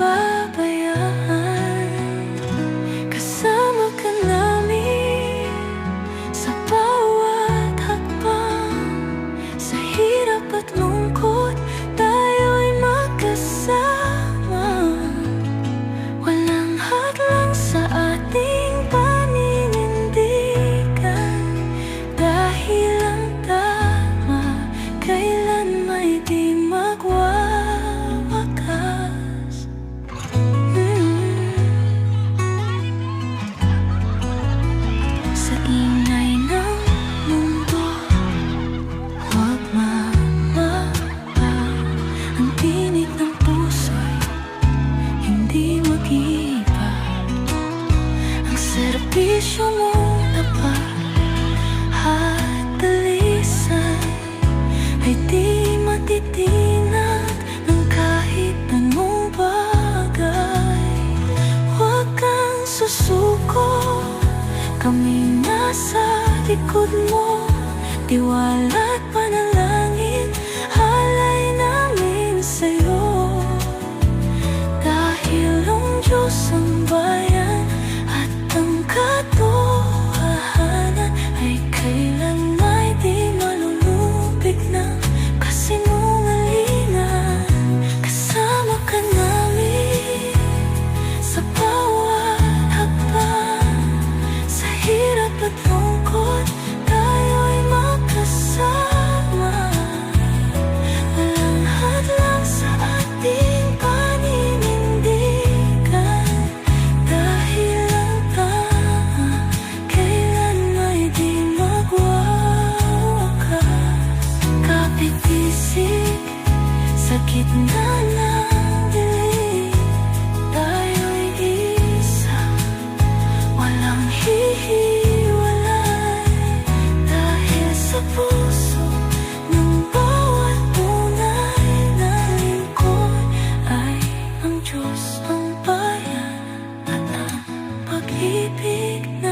goodbye. Sa ingay ng mundo Huwag mamaba Ang tinig ng puso'y Hindi mag-iba Ang serbisyo mo dapat Hatalisan Ay di matitinag Ng kahit anong bagay. Huwag kang susunod kami nasa likod mo Tiwala't panalangin Ignite.